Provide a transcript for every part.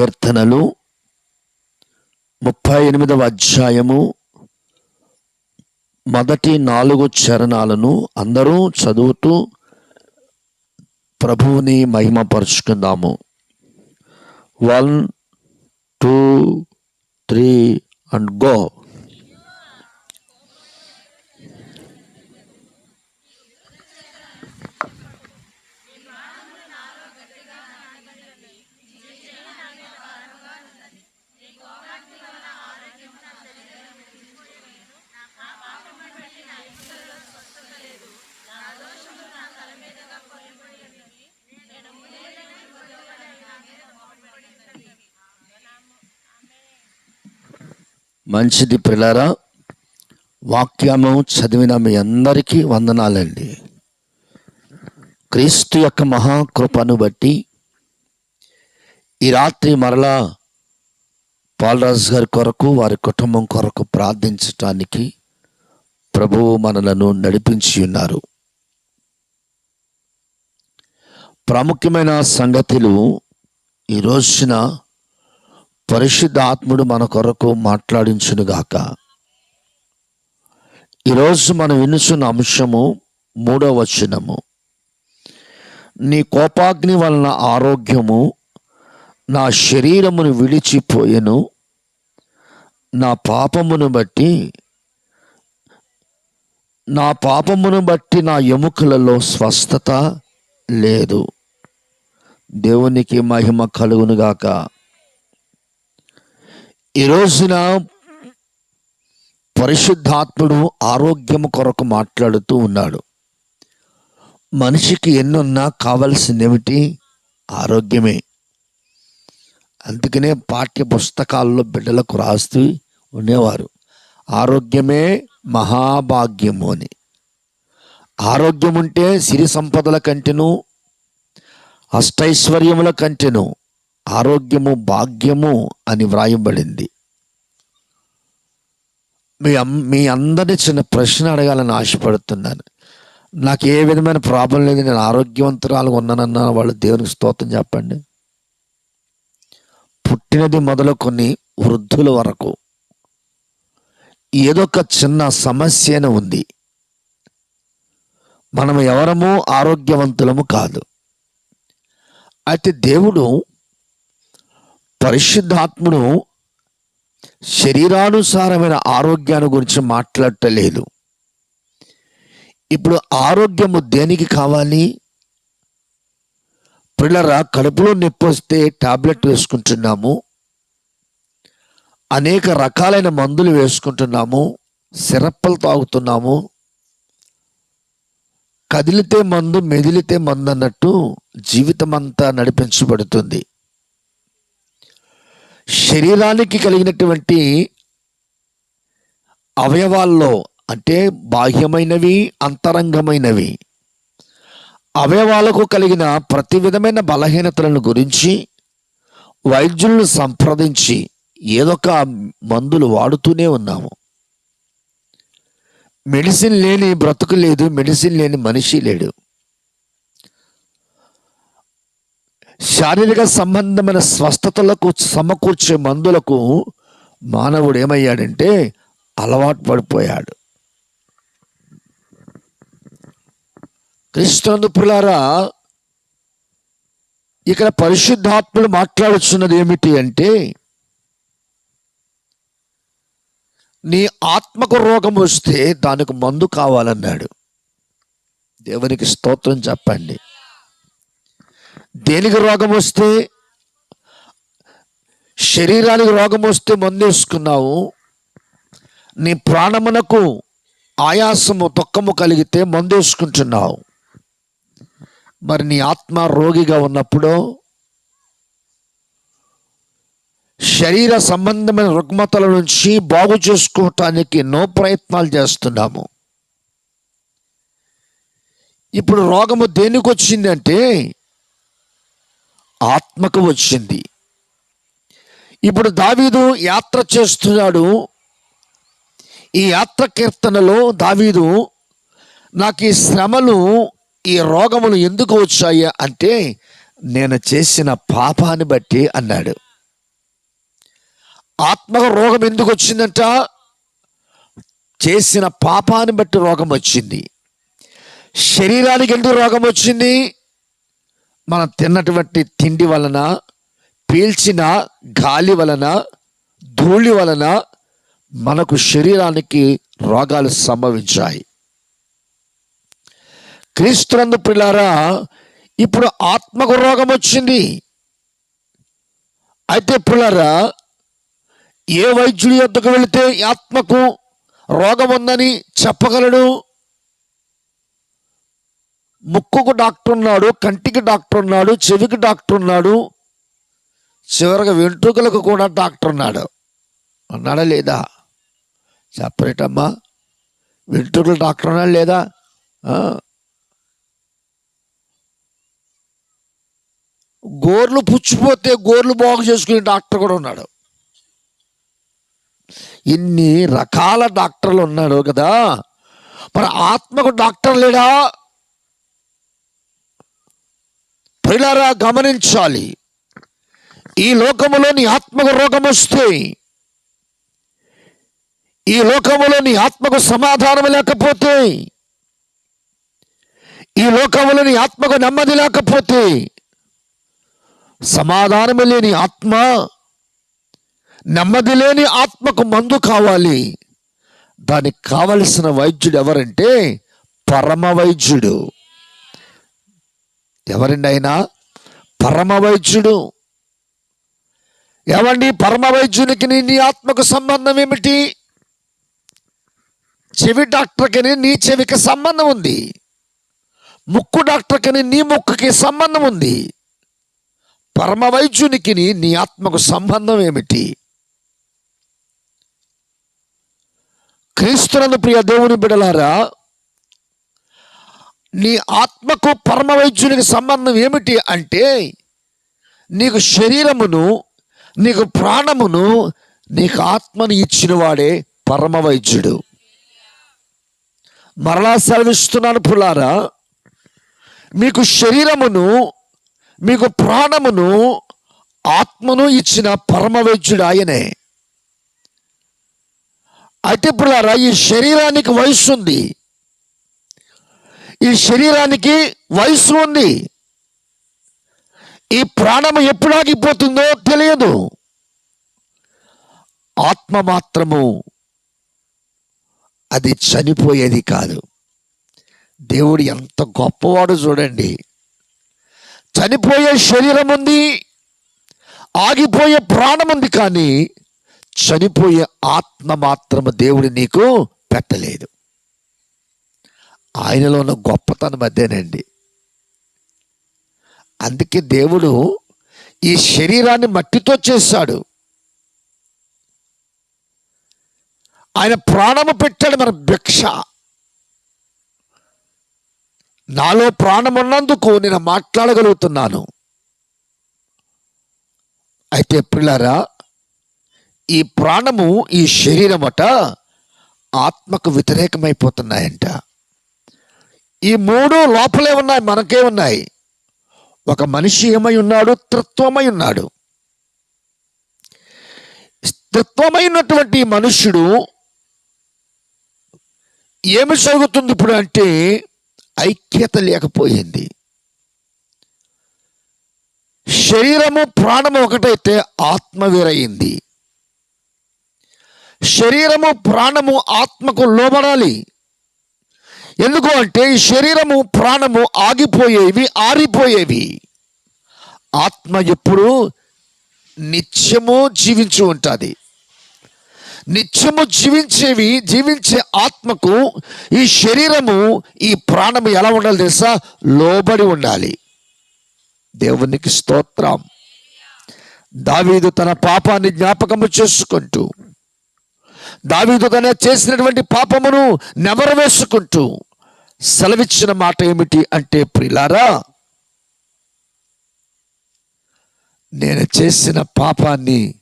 కీర్తనలు. ముప్పై ఎనిమిదవ అధ్యాయము. మొదటి నాలుగు చరణాలను అందరూ చదువుతూ ప్రభువుని మహిమపరుచుకుందాము. One two three and go. మంచిది పిల్లరా వాక్యము చదివిన మీ అందరికీ వందనాలండి. క్రీస్తు యొక్క మహాకృపను బట్టి ఈ రాత్రి మరలా పాలరాజు గారి కొరకు వారి కుటుంబం కొరకు ప్రార్థించటానికి ప్రభువు మనలను నడిపించి ఉన్నారు. ప్రాముఖ్యమైన సంగతులు ఈ రోజున పరిశుద్ధ ఆత్ముడు మన కొరకు మాట్లాడించునుగాక. ఈరోజు మనం వినుచున్న అంశము మూడవ వచనము. నీ కోపాగ్ని వలన ఆరోగ్యము నా శరీరమును విడిచిపోయెను నా పాపమును బట్టి నా పాపమును బట్టి నా ఎముకలలో స్వస్థత లేదు. దేవునికి మహిమ కలుగునుగాక. ఈ రోజున పరిశుద్ధాత్ముడు ఆరోగ్యం కొరకు మాట్లాడుతూ ఉన్నాడు. మనిషికి ఎన్నున్నా కావలసినవిటి ఆరోగ్యమే. అందుకనే పాఠ్య పుస్తకాల్లో బిడ్డలకు రాస్తూ ఉండేవారు. ఆరోగ్యమే మహాభాగ్యము అని. ఆరోగ్యం ఉంటే సిరి సంపదల కంటెను అష్టైశ్వర్యముల కంటెను ఆరోగ్యము భాగ్యము అని వ్రాయబడింది. మీ మీ అందరినీ చిన్న ప్రశ్న అడగాలని ఆశపడుతున్నాను. నాకు ఏ విధమైన ప్రాబ్లం లేదు నేను ఆరోగ్యవంతురాలు ఉన్నానన్న వాళ్ళు దేవునికి స్తోత్రం చెప్పండి. పుట్టినది మొదలుకొని వృద్ధుల వరకు ఏదో ఒక చిన్న సమస్య ఉంది. మనం ఎవరము? ఆరోగ్యవంతులము కాదు. అయితే దేవుడు పరిశుద్ధాత్ముడు శరీరానుసారమైన ఆరోగ్యాన్ని గురించి మాట్లాడటలేదు. ఇప్పుడు ఆరోగ్యము దేనికి కావాలి? పిల్లరా కడుపులో నొప్పి వస్తే టాబ్లెట్ వేసుకుంటున్నాము. అనేక రకాలైన మందులు వేసుకుంటున్నాము. సిరప్పలు తాగుతున్నాము. కదిలితే మందు మెదిలితే మందు అన్నట్టు జీవితం అంతా నడిపించబడుతుంది. శరీరానికి కలిగినటువంటి అవయవాల్లో అంటే బాహ్యమైనవి అంతరంగమైనవి అవయవాలకు కలిగిన ప్రతి విధమైన బలహీనతలను గురించి వైద్యులను సంప్రదించి ఏదొక మందులు వాడుతూనే ఉన్నాము. మెడిసిన్ లేని బ్రతుకు లేదు మెడిసిన్ లేని మనిషి లేడు. శారీరక సంబంధమైన స్వస్థతలకు సమకూర్చే మందులకు మానవుడు ఏమయ్యాడంటే అలవాటు పడిపోయాడు. క్రీస్తునందు ఇక్కడ పరిశుద్ధాత్ముడు మాట్లాడుతున్నది ఏమిటి అంటే నీ ఆత్మకు రోగం వస్తే దానికి మందు కావాలన్నాడు. దేవునికి స్తోత్రం చెప్పండి. దేనికి రోగం వస్తే? శరీరానికి రోగం వస్తే మందేసుకున్నావు నీ ప్రాణమునకు ఆయాసము దుఃఖము కలిగితే మందేసుకుంటున్నావు మరి నీ ఆత్మ రోగిగా ఉన్నప్పుడు శరీర సంబంధమైన రుగ్మతల నుంచి బాగు చేసుకోవటానికి ఎన్నో ప్రయత్నాలు చేస్తున్నాము. ఇప్పుడు రోగము దేనికి వచ్చిందంటే ఆత్మకు వచ్చింది. ఇప్పుడు దావీదు యాత్ర చేస్తున్నాడు. ఈ యాత్ర కీర్తనలో దావీదు నాకు ఈ శ్రమలు ఈ రోగములు ఎందుకు వచ్చాయి అంటే నేను చేసిన పాపాన్ని బట్టి అన్నాడు. ఆత్మకు రోగం ఎందుకు వచ్చిందంట? చేసిన పాపాన్ని బట్టి రోగం వచ్చింది. శరీరానికి ఎందుకు రోగం వచ్చింది? మనం తిన్నటువంటి తిండి వలన పీల్చిన గాలి వలన ధూళి వలన మనకు శరీరానికి రోగాలు సంభవించాయి. క్రీస్తునందు పిల్లారా ఇప్పుడు ఆత్మకు రోగం వచ్చింది. అయితే పిల్లారా ఏ వైద్యుడి యొద్దకు వెళితే ఆత్మకు రోగం ఉందని చెప్పగలడు? ముక్కుకు డాక్టర్ ఉన్నాడు కంటికి డాక్టర్ ఉన్నాడు చెవికి డాక్టర్ ఉన్నాడు చివరికి వెంట్రుకలకు కూడా డాక్టర్ ఉన్నాడు. ఉన్నాడా లేదా? సపరేట్ అమ్మా వెంట్రుకలు డాక్టర్ ఉన్నాడు లేదా? గోర్లు పుచ్చిపోతే గోర్లు బాగు చేసుకునే డాక్టర్ కూడా ఉన్నాడు. ఇన్ని రకాల డాక్టర్లు ఉన్నాడు కదా. మరి ఆత్మకు డాక్టర్ లేడా? ప్రిలారా గమనించాలి. ఈ లోకములోని ఆత్మకు రోగం వస్తే ఈ లోకములోని ఆత్మకు సమాధానం లేకపోతే ఈ లోకములోని ఆత్మకు నెమ్మది లేకపోతే సమాధానము లేని ఆత్మ నెమ్మది లేని ఆత్మకు మందు కావాలి. దానికి కావలసిన వైద్యుడు ఎవరంటే పరమ వైద్యుడు ఎవరండి ఆయన పరమ ఏమండి పరమవైద్యునికి నీ ఆత్మకు సంబంధం ఏమిటి? చెవి డాక్టర్కి నీ చెవికి సంబంధం ఉంది. ముక్కు డాక్టర్కి నీ ముక్కుకి సంబంధం ఉంది. పరమవైద్యునికి నీ ఆత్మకు సంబంధం ఏమిటి? క్రీస్తునందు ప్రియ దేవుని బిడలారా నీ ఆత్మకు పరమవైద్యునికి సంబంధం ఏమిటి అంటే నీకు శరీరమును నీకు ప్రాణమును నీకు ఆత్మను ఇచ్చిన వాడే మరలా సెలవిస్తున్నాను పులారా మీకు శరీరమును మీకు ప్రాణమును ఆత్మను ఇచ్చిన పరమవైద్యుడు ఆయనే. అయితే పులారా ఈ శరీరానికి వయస్సు ఉంది ఈ శరీరానికి వయస్సు ఉంది. ఈ ప్రాణం ఎప్పుడు ఆగిపోతుందో తెలియదు. ఆత్మ మాత్రము అది చనిపోయేది కాదు. దేవుడు ఎంత గొప్పవాడు చూడండి. చనిపోయే శరీరం ఉంది ఆగిపోయే ప్రాణం ఉంది కానీ చనిపోయే ఆత్మ మాత్రము దేవుడు నీకు పెట్టలేదు. ఆయనలో ఉన్న గొప్పతనం అదేనండి. అందుకే దేవుడు ఈ శరీరాన్ని మట్టితో చేశాడు. ఆయన ప్రాణము పెట్టాడు మన భిక్ష. నాలో ప్రాణం ఉన్నందుకు నేను మాట్లాడగలుగుతున్నాను. అయితే పిల్లరా ఈ ప్రాణము ఈ శరీరమట ఆత్మకు వ్యతిరేకమైపోతున్నాయంట. ఈ మూడు లోపలే ఉన్నాయి మనకే ఉన్నాయి. ఒక మనిషి ఏమై ఉన్నాడు? త్రిత్వమై ఉన్నాడు. త్రిత్వమైనటువంటి మనుష్యుడు ఏమి జరుగుతుంది ఇప్పుడు అంటే ఐక్యత లేకపోయింది. శరీరము ప్రాణము ఒకటైతే ఆత్మ వేరయింది శరీరము ప్రాణము ఆత్మకు లోబడాలి. ఎందుకు అంటే ఈ శరీరము ప్రాణము ఆగిపోయేవి ఆరిపోయేవి. ఆత్మ ఎప్పుడు నిత్యము జీవించి ఉంటుంది. నిత్యము జీవించేవి జీవించే ఆత్మకు ఈ శరీరము ఈ ప్రాణము ఎలా ఉండాలి తెలుసా? లోబడి ఉండాలి. దేవునికి స్తోత్రం. దావీదు తన పాపాన్ని జ్ఞాపకము చేసుకుంటూ దావీదు తన చేసినటువంటి పాపమును నెమరు వేసుకుంటూ సెలవిచ్చిన మాట ఏమిటి అంటే ప్రిలారా నేను చేసిన పాపాన్ని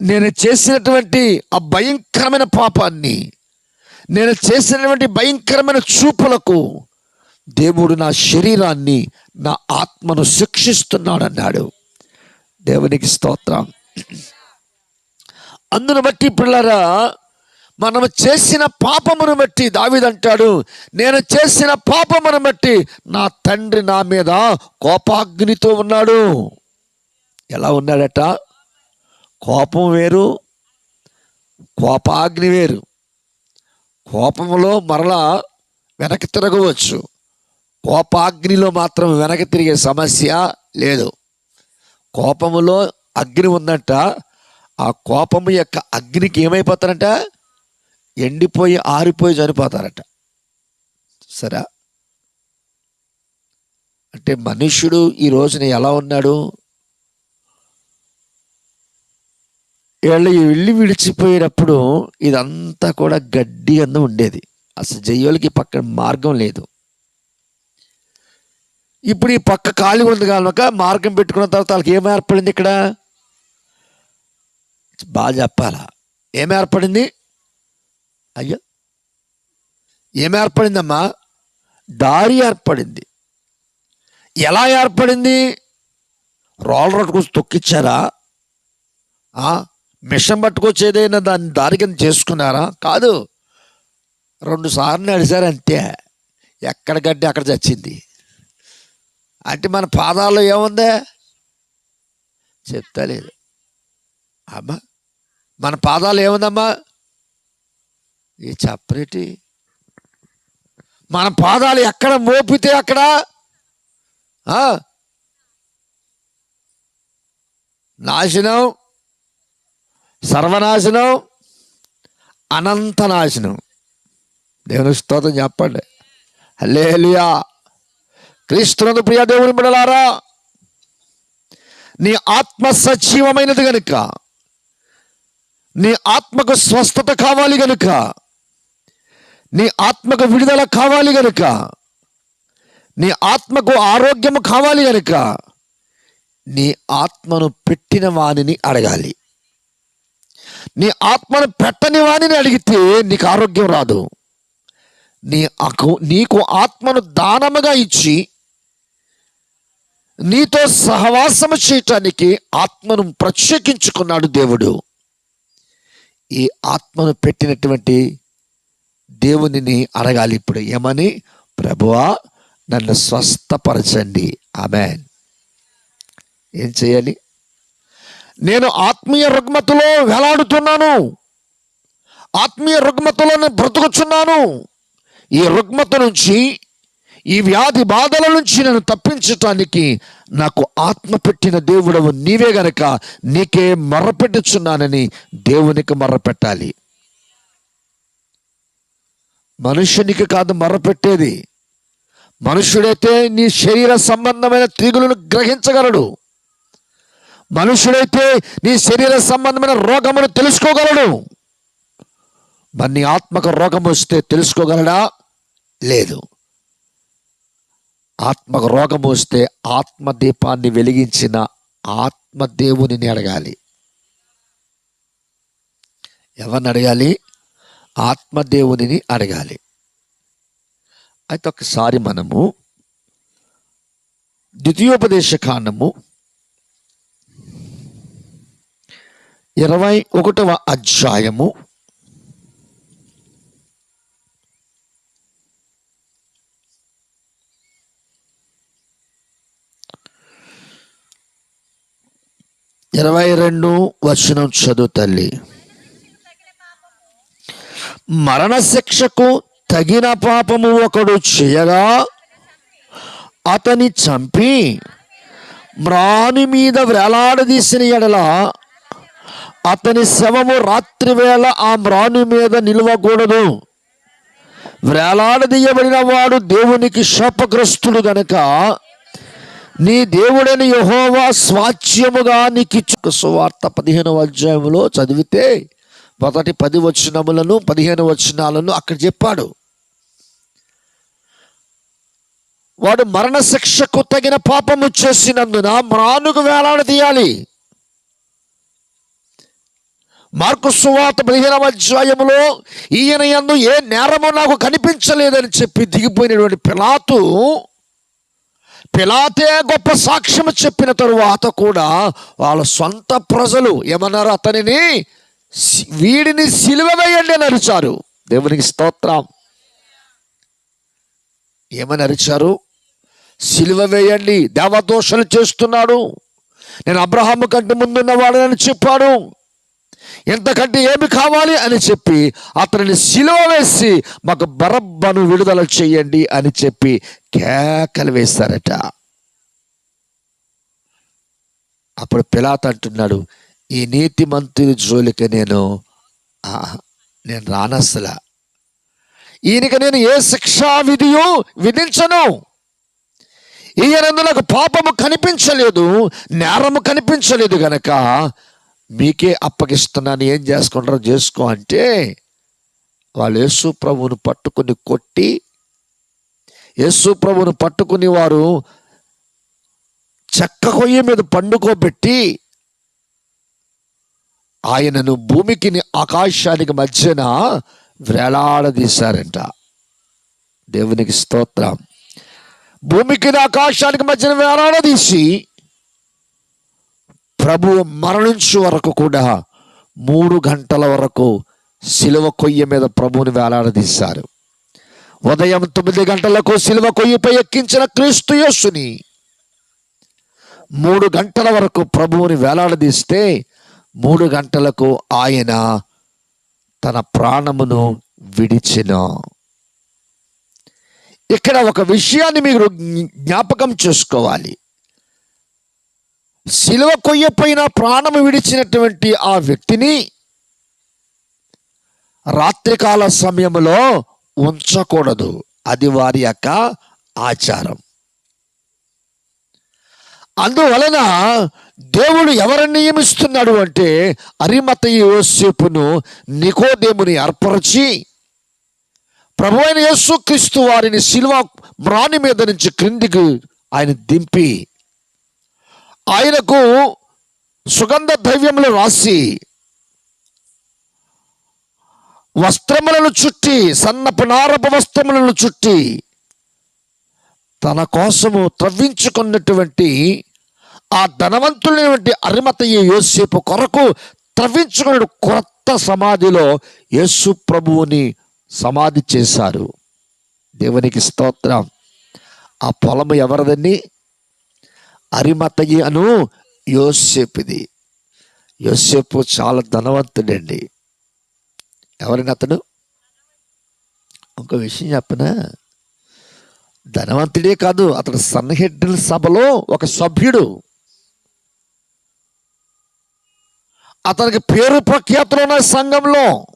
నేను చేసినటువంటి ఆ భయంకరమైన పాపాన్ని నేను చేసినటువంటి భయంకరమైన చూపులకు దేవుడు నా శరీరాన్ని నా ఆత్మను శిక్షిస్తున్నాడన్నాడు. దేవునికి స్తోత్రం. అందును బట్టి పిల్లరా మనం చేసిన పాపమును బట్టి దావిదంటాడు నేను చేసిన పాపమును బట్టి నా తండ్రి నా మీద కోపాగ్నితో ఉన్నాడు. ఎలా ఉన్నాడట? కోపం వేరు కోపాగ్ని వేరు. కోపంలో మరలా వెనక్కి తిరగవచ్చు. కోపాగ్నిలో మాత్రం వెనక్కి తిరిగే సమస్య లేదు. కోపములో అగ్ని ఉందంట. ఆ కోపము యొక్క అగ్నికి ఏమైపోతారంట? ఎండిపోయి ఆరిపోయి చనిపోతారట. సరే? అంటే మనుష్యుడు ఈ రోజున ఎలా ఉన్నాడు? వీళ్ళు వెళ్ళి విడిచిపోయేటప్పుడు ఇదంతా కూడా గడ్డి అన్న ఉండేది. అసలు జయ్యోళ్ళకి పక్కన మార్గం లేదు. ఇప్పుడు ఈ పక్క ఖాళీ ఉంది కనుక మార్గం పెట్టుకున్న తర్వాత వాళ్ళకి ఏం ఏర్పడింది ఇక్కడ? బాగా చెప్పాలా? ఏం ఏర్పడింది? అయ్యో. ఏం ఏర్పడిందమ్మా దారి ఏర్పడింది. ఎలా ఏర్పడింది? రోల్ పట్టుకొచ్చి తొక్కిచ్చారా? మిషన్ పట్టుకొచ్చి ఏదైనా దాన్ని దారి కింద చేసుకున్నారా? కాదు. రెండు సార్లు నడిచారు అంతే. ఎక్కడ గడ్డి అక్కడ చచ్చింది. అంటే మన పాదాల్లో ఏముంది? చెప్తా లేదు. అమ్మా మన పాదాలు ఏముందమ్మా? ఈ చెప్పరేటి? మన పాదాలు ఎక్కడ మోపితే అక్కడ? నాశనం సర్వనాశనం అనంత నాశనం దేవుని స్తోత్రం చెప్పండి. హల్లేలుయా. క్రీస్తునందు ప్రియ దేవుని బిడలారా నీ ఆత్మ సజీవమైనది గనుక నీ ఆత్మకు స్వస్థత కావాలి గనుక నీ ఆత్మకు విడుదల కావాలి గనుక. నీ ఆత్మకు ఆరోగ్యము కావాలి గనుక. నీ ఆత్మను పెట్టిన వానిని అడగాలి. నీ ఆత్మను పెట్టని వానిని అడిగితే నీకు ఆరోగ్యం రాదు. నీ అకు- నీకు ఆత్మను దానముగా ఇచ్చి నీతో సహవాసము చేయటానికి ఆత్మను ప్రత్యేకించుకున్నాడు దేవుడు. ఈ ఆత్మను పెట్టినటువంటి దేవునిని అడగాలి ఇప్పుడు. ఏమని? ప్రభువా నన్ను స్వస్థపరచండి. ఆమెన్. ఏం చేయాలి? నేను ఆత్మీయ రుగ్మతలో వేలాడుతున్నాను. ఆత్మీయ రుగ్మతలో నేను బ్రతుకుచున్నాను. ఈ రుగ్మత నుంచి ఈ వ్యాధి బాధల నుంచి నన్ను తప్పించటానికి నాకు ఆత్మ పెట్టిన దేవుడవు నీవే గనక నీకే మర్రపెట్టుచున్నానని దేవునికి మర్రపెట్టాలి మనుష్యునికి కాదు మర్రపెట్టేది మనుష్యుడైతే నీ శరీర సంబంధమైన తీగులను గ్రహించగలడు. మనుష్యుడైతే నీ శరీర సంబంధమైన రోగమును తెలుసుకోగలడు. మరి నీ రోగం వస్తే తెలుసుకోగలడా? లేదు. ఆత్మక రోగం వస్తే ఆత్మదీపాన్ని వెలిగించిన ఆత్మదేవుని అడగాలి. ఎవరిని అడగాలి? ఆత్మదేవునిని అడగాలి. అయితే ఒకసారి మనము ద్వితీయోపదేశ కాండము ఇరవై ఒకటవ అధ్యాయము ఇరవై రెండు వచనం చదువు తల్లి. మరణ శిక్షకు తగిన పాపము ఒకడు చేయగా అతని చంపి మ్రాని మీద వేలాడదీసిన ఎడల అతని శవము రాత్రివేళ ఆ మ్రాని మీద నిలవకూడదు. వేలాడదీయబడిన వాడు దేవునికి శాపగ్రస్తుడు గనక నీ దేవుడని యహోవా స్వాచ్యముగా నీకిచ్చు. సువార్త పదిహేనవ అధ్యాయంలో చదివితే మొదటి పది వచనములను పదిహేను వచనాలను అక్కడ చెప్పాడు. వాడు మరణశిక్షకు తగిన పాపము చేసినందున మ్రానుకు వేలాడదీయాలి మార్కు సువాత పదిహేనవ అధ్యాయములో ఈయన యందు ఏ నేరము నాకు కనిపించలేదని చెప్పి దిగిపోయినటువంటి పిలాతు పిలాతే గొప్ప సాక్ష్యం చెప్పిన తరువాత కూడా వాళ్ళ సొంత ప్రజలు ఏమన్నారు అతనిని? వీడిని సిలువ వేయండి అని అరిచారు. దేవునికి స్తోత్రం. ఏమని అరిచారు? సిలువ వేయండి దేవదోషలు చేస్తున్నాడు. నేను అబ్రహాము కంటే ముందున్నవాడని చెప్పాడు. ఎంతకంటే ఏమి కావాలి అని చెప్పి అతనిని సిలువ వేసి మాకు బరబ్బను విడుదల చేయండి అని చెప్పి కేకలు వేశారట అప్పుడు పిలాత్ అంటున్నాడు ఈ నీతి మంత్రి జోలికి నేను నేను రానసలా. ఈయనకి నేను ఏ శిక్షా విధియు విధించను. ఈయనందు నాకు పాపము కనిపించలేదు నేరము కనిపించలేదు గనక మీకే అప్పగిస్తున్నాను. ఏం చేసుకుంటారో చేసుకో అంటే వాళ్ళు యేసు ప్రభువును పట్టుకుని కొట్టి యేసు ప్రభువును పట్టుకుని వారు చెక్క కొయ్య మీద పండుకోబెట్టి ఆయనను భూమికి ఆకాశానికి మధ్యన వేలాడదీశారంట. దేవునికి స్తోత్రం. భూమికి ఆకాశానికి మధ్యన వేలాడదీసి ప్రభు మరణించు వరకు కూడా మూడు గంటల వరకు సిలువ కొయ్య మీద ప్రభువుని వేలాడదీశారు. ఉదయం తొమ్మిది గంటలకు సిలువ కొయ్యపై ఎక్కించిన క్రీస్తు యేసుని మూడు గంటల వరకు ప్రభువుని వేలాడదీస్తే మూడు గంటలకు ఆయన తన ప్రాణమును విడిచిన. ఇక్కడ ఒక విషయాన్ని మీరు జ్ఞాపకం చేసుకోవాలి. శిలువ కొయ్యపైన ప్రాణము విడిచినటువంటి ఆ వ్యక్తిని రాత్రికాల సమయంలో ఉంచకూడదు. అది వారి యొక్క ఆచారం. అందువలన దేవుడు ఎవరిని నియమిస్తున్నాడు అంటే అరిమత యోసేపును నికోదేముని ఏర్పరచి ప్రభు అయిన యేసుక్రీస్తు వారిని శిల్వ మ్రాణి మీద నుంచి క్రిందికి ఆయన దింపి ఆయనకు సుగంధ ద్రవ్యములు రాసి వస్త్రములను చుట్టి సన్నపు నారపు వస్త్రములను చుట్టి తన కోసము త్రవ్వించుకున్నటువంటి ఆ ధనవంతులైనటువంటి అరిమతయ్య యోసేపు కొరకు త్రవించుకున్న కొత్త సమాధిలో యేసు ప్రభువుని సమాధి చేశారు. దేవునికి స్తోత్రం. ఆ పొలము ఎవరిదండి? అరిమతయ్య అను యోసేపుది. యోసేపు చాలా ధనవంతుడండి. ఎవరిని అతడు? ఒక విషయం చెప్పనా? ధనవంతుడే కాదు అతడు సన్హెడ్డిన సభలో ఒక సభ్యుడు. అతనికి పేరు ప్రఖ్యాతులు ఉన్నాయి సంఘంలో.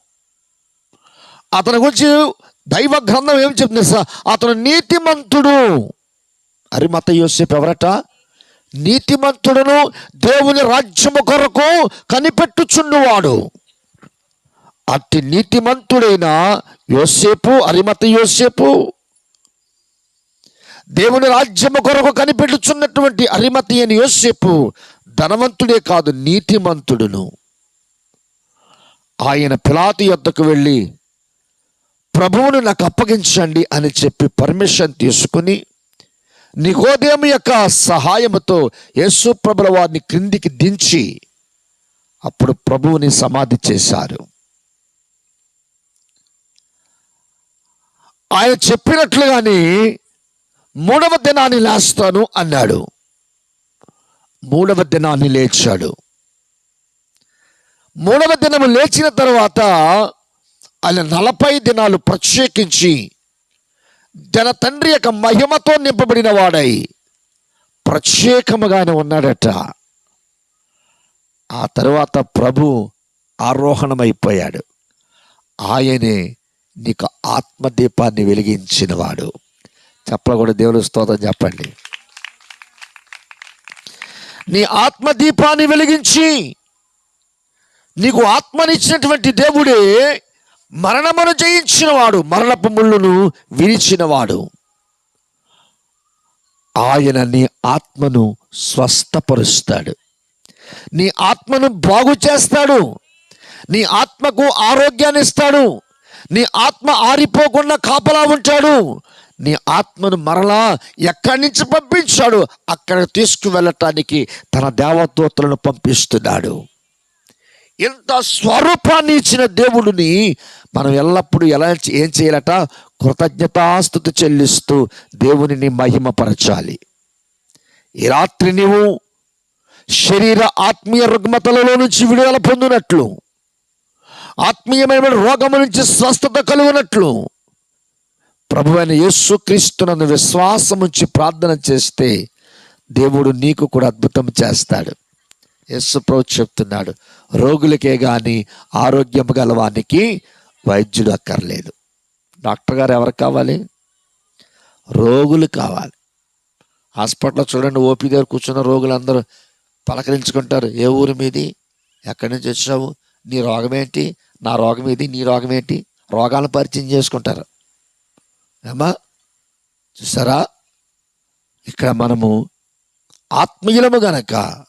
అతని గురించి దైవ గ్రంథం ఏం చెప్తుంది సార్ అతను నీతిమంతుడు. అరిమత యోసేపు ఎవరట? నీతిమంతుడును దేవుని రాజ్యము కొరకు కనిపెట్టుచుండువాడు. అట్టి నీతిమంతుడైన యోసేపు అరిమత యోసేపు దేవుని రాజ్యము కొరకు కనిపెట్టుచున్నటువంటి అరిమతి అని యోసేపు ధనవంతుడే కాదు నీతిమంతుడును. ఆయన పిలాతి యొద్దకు వెళ్ళి ప్రభువును నాకు అప్పగించండి అని చెప్పి పర్మిషన్ తీసుకుని నికోదేము యొక్క సహాయముతో యేసు ప్రభుల వారిని క్రిందికి దించి అప్పుడు ప్రభువుని సమాధి చేశారు. ఆయన చెప్పినట్లుగానే మూడవ దినాన్ని లేస్తాను అన్నాడు. మూడవ దినాన్ని లేచాడు. మూడవ దినము లేచిన తర్వాత ఆయన నలభై దినాలు ప్రత్యేకించి తన తండ్రి యొక్క మహిమతో నింపబడిన వాడై ప్రత్యేకముగానే ఉన్నాడట. ఆ తర్వాత ప్రభు ఆరోహణమైపోయాడు. ఆయనే నీకు ఆత్మదీపాన్ని వెలిగించినవాడు. చెప్పకూడదు దేవుని స్తోత్రం చెప్పండి. నీ ఆత్మదీపాన్ని వెలిగించి నీకు ఆత్మనిచ్చినటువంటి దేవుడే మరణమును జయించినవాడు మరణపు ముళ్ళును విరిచినవాడు. ఆయన నీ ఆత్మను స్వస్థపరుస్తాడు. నీ ఆత్మను బాగు చేస్తాడు. నీ ఆత్మకు ఆరోగ్యాన్ని ఇస్తాడు నీ ఆత్మ ఆరిపోకుండా కాపలా ఉంటాడు. నీ ఆత్మను మరలా ఎక్కడి నుంచి పంపించాడు? అక్కడ తీసుకువెళ్ళటానికి తన దేవదూతలను పంపిస్తున్నాడు. ఇంత స్వరూపాన్ని ఇచ్చిన దేవుడిని మనం ఎల్లప్పుడూ ఎలా ఏం చేయాలట? కృతజ్ఞతాస్థుతి చెల్లిస్తూ దేవునిని మహిమపరచాలి. ఈ రాత్రి నీవు శరీర ఆత్మీయ రుగ్మతలలో నుంచి విడుదల పొందినట్లు ఆత్మీయమైన రోగము నుంచి స్వస్థత కలుగునట్లు ప్రభు అయిన యేసు క్రీస్తునందు విశ్వాసం ఉంచి ప్రార్థన చేస్తే దేవుడు నీకు కూడా అద్భుతం చేస్తాడు. యేసు ప్రభు చెప్తున్నాడు రోగులకే కానీ ఆరోగ్యం గలవానికి వైద్యుడు అక్కర్లేదు. డాక్టర్ గారు ఎవరు కావాలి? రోగులు కావాలి. హాస్పిటల్లో చూడండి ఓపీ దగ్గర కూర్చున్న రోగులందరూ పలకరించుకుంటారు ఏ ఊరు మీది? ఎక్కడి నుంచి వచ్చినావు? నీ రోగం ఏంటి? నా రోగం ఏది? నీ రోగం ఏంటి? రోగాలను పరిచయం చేసుకుంటారు. ఏమా చూసారా? ఇక్కడ మనము ఆత్మీయులము గనక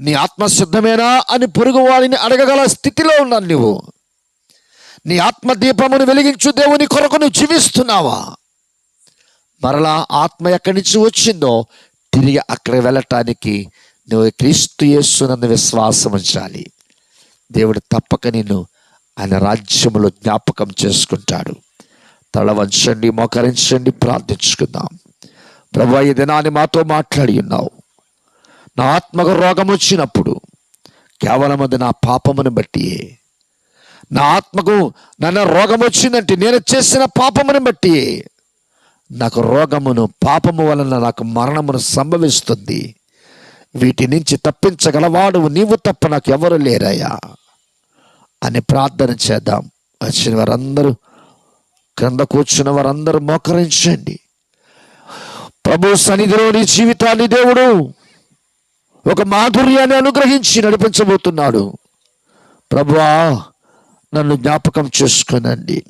నీ ఆత్మ సిద్ధమేనా అని పొరుగు వారిని అడగగల స్థితిలో ఉన్నాను నువ్వు నీ ఆత్మదీపమును వెలిగించు దేవుని కొరకు నువ్వు జీవిస్తున్నావా? మరలా ఆత్మ ఎక్కడి నుంచి వచ్చిందో తిరిగి అక్కడ వెళ్ళటానికి నువ్వు క్రీస్తు యేసునందు విశ్వాసం ఉంచాలి. దేవుడు తప్పక నిన్ను ఆయన రాజ్యములో జ్ఞాపకం చేసుకుంటాడు. తల వంచండి మోకరించండి ప్రార్థించుకుందాం. ప్రభు ఈ దినాన్ని మాతో మాట్లాడి ఉన్నావు నా ఆత్మకు రోగం వచ్చినప్పుడు కేవలం అది నా పాపమును బట్టియే. నా ఆత్మకు నన్ను రోగం వచ్చిందంటే నేను చేసిన పాపమును బట్టి నాకు రోగమును పాపము వలన నాకు మరణమును సంభవిస్తుంది. వీటి నుంచి తప్పించగలవాడు నీవు తప్ప నాకు ఎవరు లేరయ్యా అని ప్రార్థన చేద్దాం. వచ్చిన వారందరూ క్రింద కూర్చున్న వారందరూ మోకరించండి. ప్రభు సన్నిధిలో నీ జీవితాన్ని దేవుడు ఒక మాధుర్యాన్ని అనుగ్రహించి నడిపించబోతున్నాడు. ప్రభువా నన్ను జ్ఞాపకం చేసుకునండి.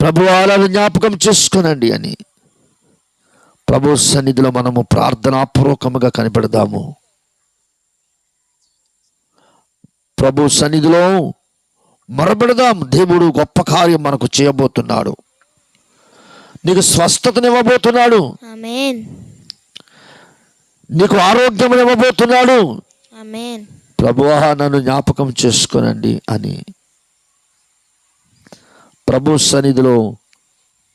ప్రభువా నన్ను జ్ఞాపకం చేసుకునండి అని. ప్రభు సన్నిధిలో మనము ప్రార్థనాపూర్వకముగా కనిపెడదాము ప్రభు సన్నిధిలో మరబెడదాం. దేవుడు గొప్ప కార్యం మనకు చేయబోతున్నాడు. నీకు స్వస్థతనివ్వబోతున్నాడు. నీకు ఆరోగ్యం ఇవ్వబోతున్నాడు ప్రభువా నన్ను జ్ఞాపకం చేసుకోనండి అని. ప్రభు సన్నిధిలో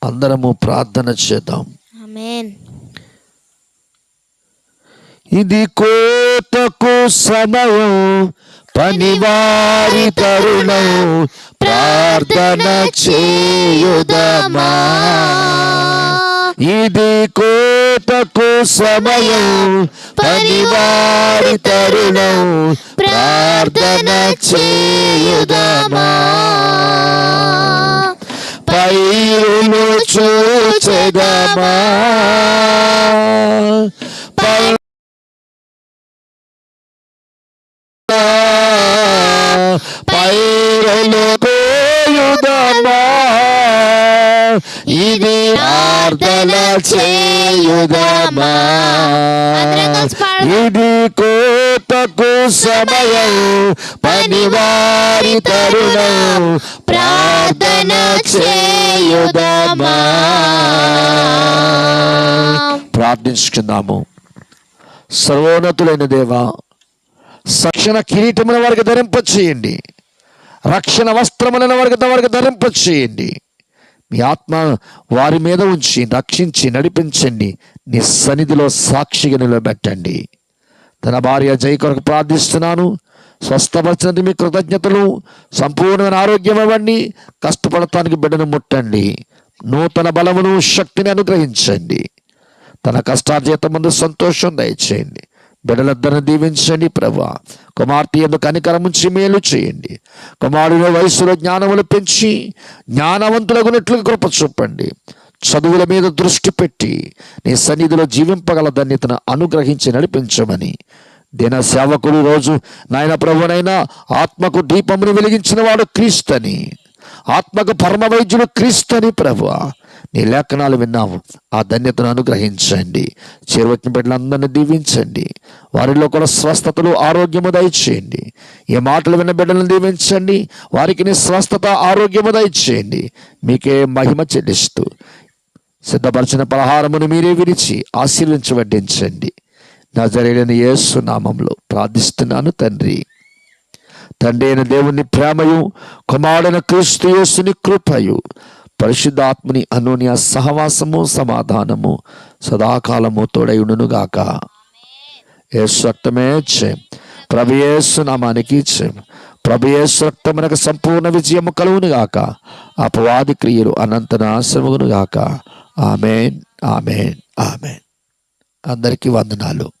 అందరము ప్రార్థన చేద్దాం. ఇది కోతకు సమయం. పనివారి తరుణం ప్రార్థన చేయుదమా? ఇది కోటకు సమయం పనివారి తరుణం ప్రార్థన చేయుదమా? పైరును చూచెదమా? ఇది ప్రార్థన చేయుదమా. ఇది కోతకు సమయం పనివారి తరుణం. ప్రార్థన చేయుదమా? ప్రార్థించుకుందాము. సర్వోన్నతులైన దేవా రక్షణ కిరీటముల వారికి ధరింప చేయండి రక్షణ వస్త్రములను వారికి వారికి ధరింప చేయండి మీ ఆత్మ వారి మీద ఉంచి రక్షించి నడిపించండి. నీ సన్నిధిలో సాక్షిగా నిలబెట్టండి. తన భార్య జై కొరకు ప్రార్థిస్తున్నాను. స్వస్థపరచినది మీ కృతజ్ఞతలు. సంపూర్ణమైన ఆరోగ్యం ఇవ్వండి. కష్టపడటానికి బిడ్డను ముట్టండి. నూతన బలమును శక్తిని అనుగ్రహించండి. తన కష్టార్జిత ముందు సంతోషం దయచేయండి. బిడ్డలిద్దరిని దీవించండి ప్రభా. కుమార్తె ఎందుకు కనికరముంచి మేలు చేయండి. కుమారుని వయసులో జ్ఞానములు పెంచి జ్ఞానవంతులగునట్లు కృప చూపండి. చదువుల మీద దృష్టి పెట్టి నీ సన్నిధిలో జీవింపగల ధన్యతను అనుగ్రహించి నడిపించమని. దిన సేవకుడు రోజు నాయన ప్రభునైనా ఆత్మకు దీపమును వెలిగించిన వాడు క్రీస్తని. ఆత్మకు పరమ వైద్యుడు క్రీస్తని ప్రభు. నీ లేఖనాలు విన్నాము ఆ ధన్యతను అనుగ్రహించండి. చేరువచ్చిన బిడ్డలందరినీ దీవించండి. వారిలో కూడా స్వస్థతలు ఆరోగ్యము దయచేయండి. ఈ మాటలు విన్న బిడ్డలను దీవించండి. వారికి నీ స్వస్థత ఆరోగ్యము దయచేయండి. మీకే మహిమ చెల్లిస్తూ సిద్ధపరిచిన పలహారమును మీరే విరిచి ఆశీర్వించి వడ్డించండి. జరిగిన యేసు నామంలో ప్రార్థిస్తున్నాను తండ్రి. తండ్రి అయిన దేవుని ప్రేమయు కుమారుడైన క్రీస్తు యేసుని కృపయు పరిశుద్ధాత్మని అనోన్య సహవాసము సమాధానము సదాకాలము తోడయుడునుగాక యేసు రక్తమే చేయం ప్రభు నామానికి చేయం ప్రభు రక్తమునకు సంపూర్ణ విజయము కలుగునుగాక అపవాది క్రియలు అనంత నాశనమునుగాక ఆమెన్ ఆమెన్ ఆమెన్. అందరికీ వందనాలు.